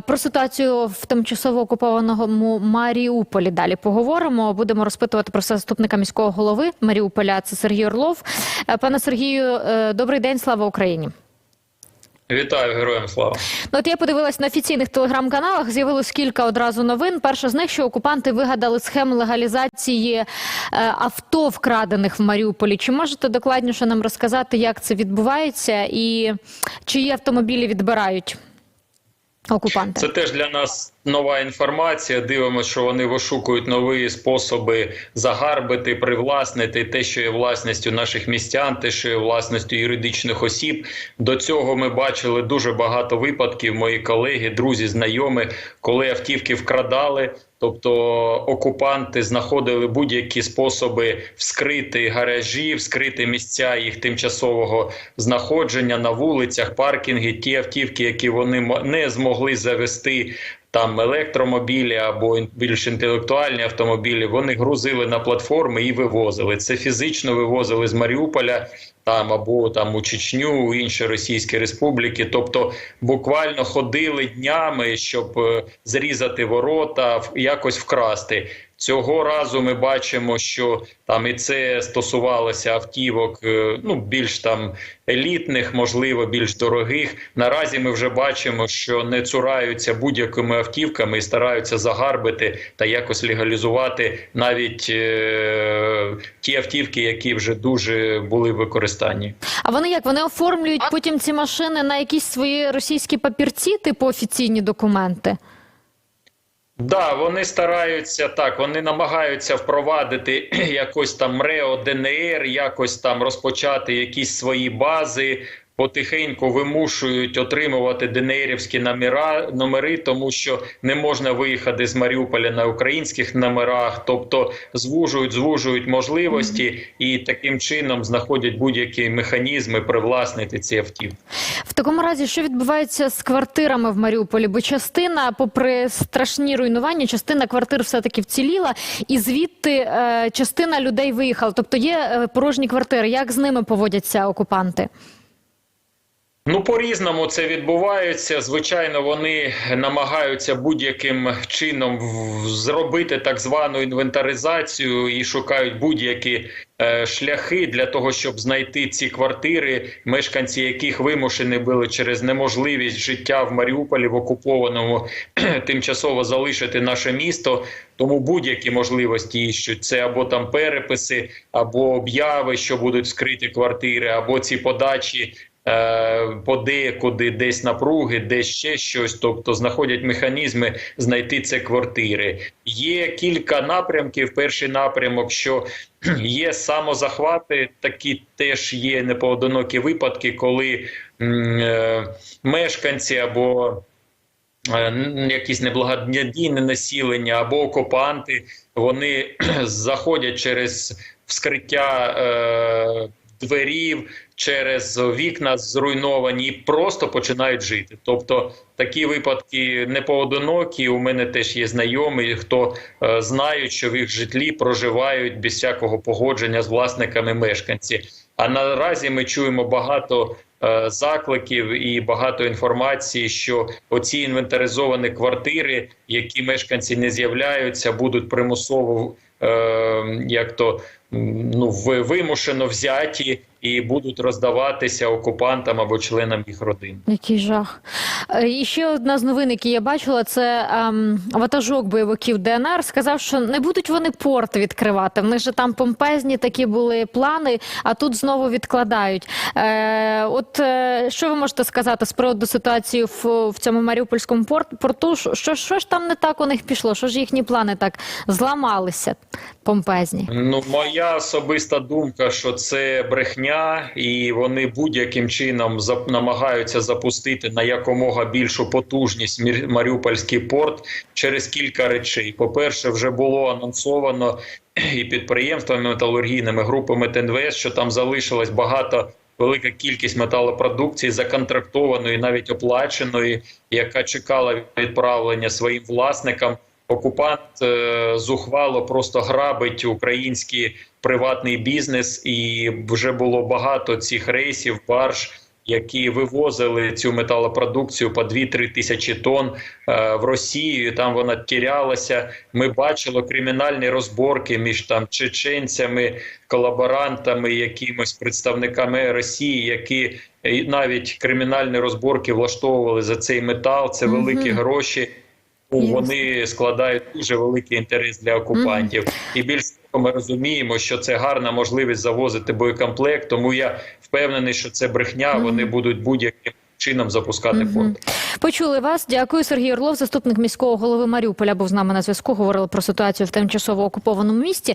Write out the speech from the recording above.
Про ситуацію в тимчасово окупованому Маріуполі далі поговоримо. Будемо розпитувати про це заступника міського голови Маріуполя. Це Сергій Орлов. Е, Пане Сергію, е, добрий день, слава Україні. Вітаю героям слава. Ну, от я подивилась на офіційних телеграм-каналах. З'явилось кілька одразу новин. Перша з них, що окупанти вигадали схему легалізації е, авто, вкрадених в Маріуполі. Чи можете докладніше нам розказати, як це відбувається, і чиї автомобілі відбирають окупанти? Це теж для нас нова інформація. Дивимося, що вони вишукують нові способи загарбити, привласнити те, що є власністю наших містян, те, що є власністю юридичних осіб. До цього ми бачили дуже багато випадків. Мої колеги, друзі, знайомі, коли автівки вкрадали. Тобто окупанти знаходили будь-які способи вскрити гаражі, вскрити місця їх тимчасового знаходження на вулицях, паркінги, ті автівки, які вони не змогли завести. Там електромобілі або більш інтелектуальні автомобілі вони грузили на платформи і вивозили. Це фізично вивозили з Маріуполя там або там у Чечню, у інші російські республіки. Тобто буквально ходили днями, щоб е, зрізати ворота, якось вкрасти. Цього разу ми бачимо, що там і це стосувалося автівок, е, ну більш там елітних, можливо, більш дорогих. Наразі ми вже бачимо, що не цураються будь-якими автівками і стараються загарбити та якось легалізувати навіть е, ті автівки, які вже дуже були в використанні. А вони як? Вони оформлюють потім ці машини на якісь свої російські папірці, типу офіційні документи? Да, вони стараються так, вони намагаються впровадити якось там МРЕО, ДНР, якось там розпочати якісь свої бази. Потихеньку вимушують отримувати ДНРівські номера, номери, тому що не можна виїхати з Маріуполя на українських номерах, тобто звужують, звужують можливості і таким чином знаходять будь-які механізми привласнити ці автівки. В такому разі, що відбувається з квартирами в Маріуполі? Бо частина, попри страшні руйнування, частина квартир все-таки вціліла, і звідти е, частина людей виїхала. Тобто є е, порожні квартири. Як з ними поводяться окупанти? Ну, по-різному це відбувається. Звичайно, вони намагаються будь-яким чином зробити так звану інвентаризацію і шукають будь-які е, шляхи для того, щоб знайти ці квартири, мешканці яких вимушені були через неможливість життя в Маріуполі в окупованому тимчасово залишити наше місто. Тому будь-які можливості іщуть. Це або там переписи, або обяви, що будуть скриті квартири, або ці подачі подекуди десь напруги, десь ще щось, тобто знаходять механізми знайти це квартири. Є кілька напрямків. Перший напрямок, що є самозахвати, такі теж є непоодинокі випадки, коли е, мешканці або е, якісь неблагодійне населення або окупанти, вони заходять через вскриття е, дверів, через вікна зруйновані і просто починають жити. Тобто такі випадки не поодинокі. У мене теж є знайомі, хто е, знають, що в їх житлі проживають без всякого погодження з власниками мешканці. А наразі ми чуємо багато е, закликів і багато інформації, що оці інвентаризовані квартири, які мешканці не з'являються, будуть примусово як то ну вимушено взяті і будуть роздаватися окупантам або членам їх родин. Який жах. Е, І ще одна з новин, які я бачила, це ем, ватажок бойовиків ДНР сказав, що не будуть вони порт відкривати. В них же там помпезні такі були плани, а тут знову відкладають. Е, от е, що ви можете сказати з приводу ситуації в, в цьому Маріупольському порт, порту? Що, що ж там не так у них пішло? Що ж їхні плани так зламалися помпезні? Ну, моя особиста думка, що це брехня, і вони будь-яким чином намагаються запустити на якомога більшу потужність Маріупольський порт через кілька речей. По-перше, вже було анонсовано і підприємствами металургійними групами ТНВС, що там залишилось багато. Велика кількість металопродукції законтрактованої, навіть оплаченої, яка чекала відправлення своїм власникам. Окупант е, зухвало просто грабить український приватний бізнес, і вже було багато цих рейсів, барж які вивозили цю металопродукцію по 2-3 тисячі тонн е, в Росію. і Там вона тірялася. Ми бачили кримінальні розборки між там чеченцями, колаборантами, якимось представниками Росії, які е, навіть кримінальні розборки влаштовували за цей метал. Це великі гроші. Вони складають дуже великий інтерес для окупантів, і більш ми розуміємо, що це гарна можливість завозити боєкомплект. Тому я впевнений, що це брехня. Мгм. Вони будуть будь-яким чином запускати Мгм. фонд. Почули вас. Дякую, Сергій Орлов, заступник міського голови Маріуполя, був з нами на зв'язку. Говорили про ситуацію в тимчасово окупованому місті.